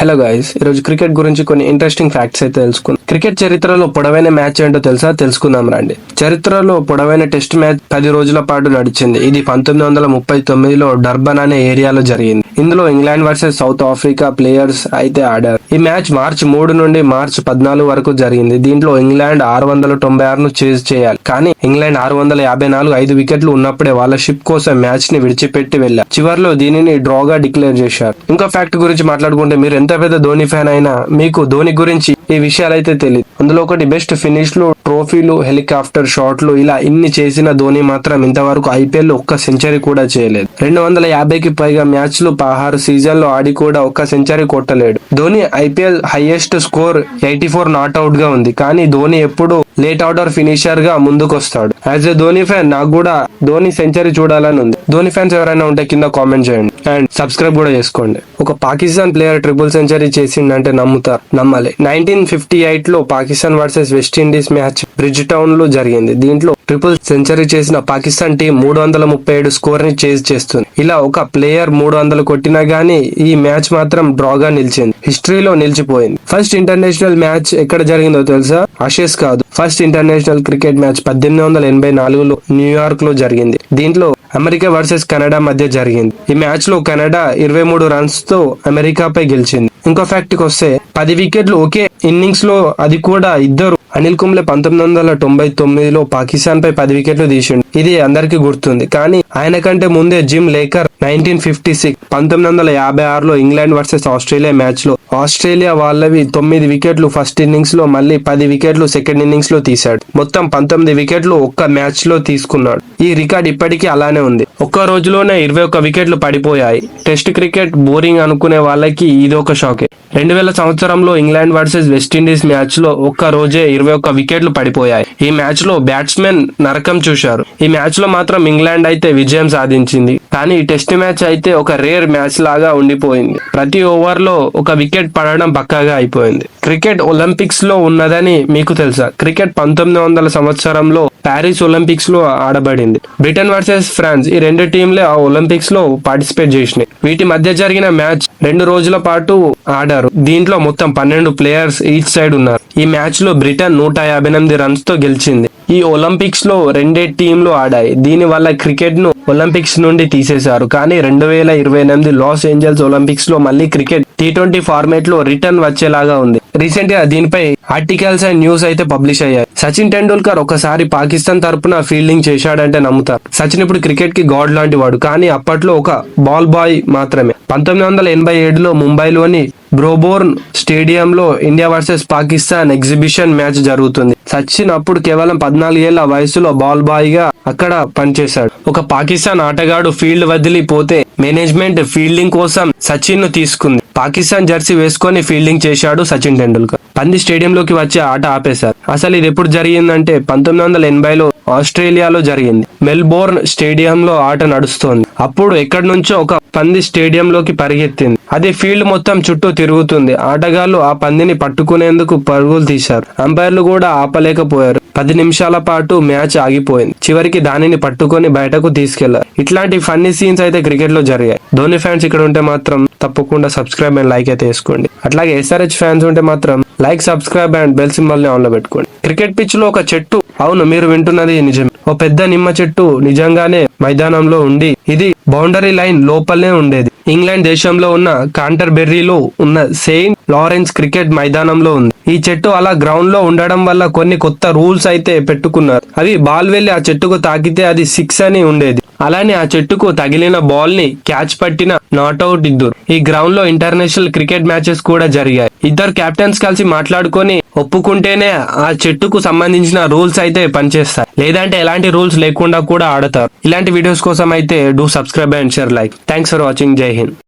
Hello guys ఈరోజు cricket గురించి కొన్ని ఇంట్రెస్టింగ్ ఫ్యాక్ట్స్ అయితే తెలుసుకుందాం. క్రికెట్ చరిత్రలో పొడవైన మ్యాచ్ ఏంటో తెలుసా? తెలుసుకుందాం రండి. చరిత్రలో పొడవైన టెస్ట్ మ్యాచ్ పది రోజుల పాటు నడిచింది. ఇది పంతొమ్మిది వందల ముప్పై తొమ్మిదిలో డర్బన్ అనే ఏరియాలో జరిగింది. ఇందులో England versus South Africa players అయితే ఆడారు. ఈ మ్యాచ్ మార్చి మూడు నుండి మార్చి పద్నాలుగు వరకు జరిగింది. దీంట్లో ఇంగ్లాండ్ ఆరు వందల తొంభై ఆరును చేజ్ చేయాలి. కానీ ఇంగ్లాండ్ ఆరు వందల యాభై నాలుగు ఐదు వికెట్లు ఉన్నప్పుడే వాళ్ళ షిప్ కోసం మ్యాచ్ని విడిచిపెట్టి వెళ్ళారు. చివర్లో దీనిని డ్రాగా డిక్లేర్ చేశారు. ఇంకో ఫ్యాక్ట్ గురించి మాట్లాడుకుంటే మీరు ఎంత పెద్ద ధోని ఫ్యాన్ అయినా మీకు ధోని గురించి ఈ విషయాలు అయితే తెలియదు అందులో ఒకటి బెస్ట్ ఫినిష్లో ట్రోఫీలు హెలికాప్టర్ షాట్లు ఇలా ఇన్ని చేసిన ధోని మాత్రం ఇంతవరకు ఐపీఎల్ ఒక్క సెంచరీ కూడా చేయలేదు. రెండు వందల యాభైకి పైగా మ్యాచ్లు పదహారు సీజన్లో ఆడి కూడా ఒక్క century కొట్టలేడు. Dhoni IPL highest score eighty four నాట్అవుట్గా ఉంది. కానీ ధోని ఎప్పుడు లేట్ ఆర్డర్ ఫినిషర్గా ముందుకొస్తాడు. యాజ్ ఎ ధోని ఫ్యాన్ నాకు కూడా ధోని సెంచరీ చూడాలని ఉంది. ధోని ఫ్యాన్స్ ఎవరైనా ఉంటే కింద కామెంట్ చేయండి. అండ్ సబ్స్క్రైబ్ కూడా చేసుకోండి. ఒక పాకిస్తాన్ ప్లేయర్ ట్రిపుల్ సెంచరీ చేసిండంటే నమ్ముతారు నమ్మాలి. నైన్టీన్ ఫిఫ్టీ ఎయిట్లో Pakistan versus West Indies match bridge టౌన్లో జరిగింది. దీంట్లో ట్రిపుల్ సెంచరీ చేసిన పాకిస్తాన్ టీం మూడు వందల ముప్పై ఏడు స్కోర్ని చేజ్ చేస్తుంది. ఇలా ఒక ప్లేయర్ మూడు వందలు కొట్టినా గానీ ఈ మ్యాచ్ మాత్రం డ్రాగా నిలిచింది. హిస్టరీలో నిలిచిపోయింది. ఫస్ట్ ఇంటర్నేషనల్ మ్యాచ్ ఎక్కడ జరిగిందో తెలుసా? అషేస్ కాదు. ఫస్ట్ ఇంటర్నేషనల్ క్రికెట్ మ్యాచ్ పద్దెనిమిది వందల ఎనభై నాలుగులో న్యూయార్క్లో జరిగింది. దీంట్లో అమెరికా వర్సెస్ కెనడా మధ్య జరిగింది. ఈ మ్యాచ్లో కెనడా ఇరవై మూడు రన్స్తో అమెరికాపై గెలిచింది. ఇంకో ఫ్యాక్ట్కి వస్తే పది వికెట్లు ఒకే ఇన్నింగ్స్లో అది కూడా ఇద్దరు అనిల్ కుంబ్లే పంతొమ్మిది వందల తొంభై తొమ్మిదిలో పాకిస్తాన్ పై పది వికెట్లు తీసిండు. ఇది అందరికీ గుర్తుంది. కానీ ఆయన కంటే ముందే Jim Laker nineteen fifty six పంతొమ్మిది వందల యాభై ఆరులో ఇంగ్లాండ్ వర్సెస్ ఆస్ట్రేలియా మ్యాచ్లో ఆస్ట్రేలియా వాళ్ళవి తొమ్మిది వికెట్లు ఫస్ట్ ఇన్నింగ్స్లో మళ్ళీ పది వికెట్లు సెకండ్ ఇన్నింగ్స్లో తీశాడు. మొత్తం పంతొమ్మిది వికెట్లు ఒక్క మ్యాచ్లో తీసుకున్నాడు. ఈ రికార్డ్ ఇప్పటికీ అలానే ఉంది. ఒక్క రోజులోనే ఇరవై ఒక్క వికెట్లు పడిపోయాయి. టెస్ట్ క్రికెట్ బోరింగ్ అనుకునే వాళ్ళకి ఇది ఒక షాకే. రెండు వేల సంవత్సరంలో ఇంగ్లాండ్ వర్సెస్ వెస్టిండీస్ మ్యాచ్లో ఒక్క రోజే ఇరవై ఒక్క వికెట్లు పడిపోయాయి. ఈ మ్యాచ్లో బ్యాట్స్మెన్ నరకం చూశారు. ఈ మ్యాచ్లో మాత్రం ఇంగ్లాండ్ అయితే విజయం సాధించింది. కానీ టెస్ట్ మ్యాచ్ అయితే ఒక రేర్ మ్యాచ్ లాగా ఉండిపోయింది. ప్రతి ఓవర్లో ఒక వికెట్ పడడం పక్కాగా అయిపోయింది. క్రికెట్ ఒలింపిక్స్లో ఉన్నదని మీకు తెలుసా? క్రికెట్ పంతొమ్మిది వందల సంవత్సరంలో ప్యారిస్ ఒలింపిక్స్లో ఆడబడింది. బ్రిటన్ వర్సెస్ ఫ్రాన్స్ ఈ రెండు టీంలే ఆ ఒలింపిక్స్లో పార్టిసిపేట్ చేసినాయి. వీటి మధ్య జరిగిన మ్యాచ్ రెండు రోజుల పాటు ఆడారు. దీంట్లో మొత్తం పన్నెండు ప్లేయర్స్ ఈచ్ సైడ్ ఉన్నారు. ఈ మ్యాచ్లో బ్రిటన్ నూట యాభై ఎనిమిది రన్స్తో గెలిచింది. ఈ ఒలింపిక్స్లో రెండే టీంలు ఆడాయి. దీని వల్ల క్రికెట్ను ఒలింపిక్స్ నుండి తీసేశారు. కానీ రెండు వేల ఇరవై ఎనిమిది లాస్ ఏంజల్స్ ఒలింపిక్స్లో మళ్ళీ క్రికెట్ టీ ట్వంటీ ఫార్మేట్లో రిటర్న్ వచ్చేలాగా ఉంది. రీసెంట్గా దీనిపై ఆర్టికల్స్ అండ్ న్యూస్ అయితే పబ్లిష్ అయ్యాయి. సచిన్ టెండూల్కర్ ఒకసారి పాకిస్తాన్ తరపున ఫీల్డింగ్ చేశాడంటే నమ్ముతారు సచిన్ ఇప్పుడు క్రికెట్కి గాడ్ లాంటి వాడు కానీ అప్పట్లో ఒక బాల్ బాయ్ మాత్రమే. పంతొమ్మిది వందల ఎనభై ఏడులో ముంబైలోని బ్రోబోర్న్ స్టేడియంలో India versus Pakistan exhibition match జరుగుతుంది. సచిన్ అప్పుడు కేవలం పద్నాలుగేళ్ళ వయసులో బాల్ బాయ్గా అక్కడ పనిచేశాడు. ఒక పాకిస్తాన్ ఆటగాడు ఫీల్డ్ వదిలిపోతే మేనేజ్మెంట్ ఫీల్డింగ్ కోసం సచిన్ను తీసుకుంది. పాకిస్తాన్ జెర్సీ వేసుకొని ఫీల్డింగ్ చేశాడు సచిన్ టెండూల్కర్. పంది స్టేడియంలోకి వచ్చి ఆట ఆపేశారు. అసలు ఇది ఎప్పుడు జరిగిందంటే పంతొమ్మిది వందల ఎనభైలో ఆస్ట్రేలియాలో జరిగింది. మెల్బోర్న్ స్టేడియంలో ఆట నడుస్తోంది. అప్పుడు ఎక్కడి నుంచో ఒక పంది స్టేడియంలోకి పరిగెత్తింది. అది ఫీల్డ్ మొత్తం చుట్టూ తిరుగుతుంది. ఆటగాళ్ళు ఆ పందిని పట్టుకునేందుకు పరుగులు తీశారు. అంపైర్లు కూడా ఆపలేకపోయారు. పది నిమిషాల పాటు మ్యాచ్ ఆగిపోయింది. చివరికి దానిని పట్టుకొని బయటకు తీసుకెళ్ళారు. ఇట్లాంటి ఫన్నీ సీన్స్ అయితే క్రికెట్లో జరిగాయి. ధోని ఫ్యాన్స్ ఇక్కడ ఉంటే మాత్రం తప్పకుండా సబ్స్క్రైబ్ అండ్ లైక్ అయితే వేసుకోండి. అట్లాగే ఎస్ఆర్హెచ్ ఫ్యాన్స్ ఉంటే మాత్రం లైక్ సబ్స్క్రైబ్ అండ్ బెల్ సింబల్ని ఆన్లో పెట్టుకోండి. క్రికెట్ పిచ్లో ఒక చెట్టు. అవును మీరు వింటున్నది నిజమే. ఓ పెద్ద నిమ్మ చెట్టు నిజంగానే మైదానంలో ఉండి ఇది బౌండరీ లైన్ లోపలనే ఉండేది. ఇంగ్లాండ్ దేశంలో ఉన్న కాంటర్బెర్రీలో ఉన్న సెయింట్ లారెన్స్ క్రికెట్ మైదానంలో ఉంది. ఈ చెట్టు అలా గ్రౌండ్లో ఉండడం వల్ల కొన్ని కొత్త రూల్స్ అయితే పెట్టుకున్నారు. అవి బాల్ వెళ్ళి ఆ చెట్టుకు తాకితే అది సిక్స్ అని ఉండేది. అలానే ఆ చెట్టుకు తగిలిన బాల్ని క్యాచ్ పట్టిన నాట్అవుట్ ఇద్దరు ఈ గ్రౌండ్లో ఇంటర్నేషనల్ క్రికెట్ మ్యాచెస్ కూడా జరిగాయి. ఇద్దరు కెప్టెన్స్ కలిసి మాట్లాడుకొని ఒప్పుకుంటేనే ఆ చెట్టుకు సంబంధించిన రూల్స్ అయితే పనిచేస్తాయి. లేదంటే ఎలాంటి రూల్స్ లేకుండా కూడా ఆడతారు. ఇలాంటి వీడియోస్ కోసం అయితే do subscribe and share like. Thanks for watching. Jai Hind.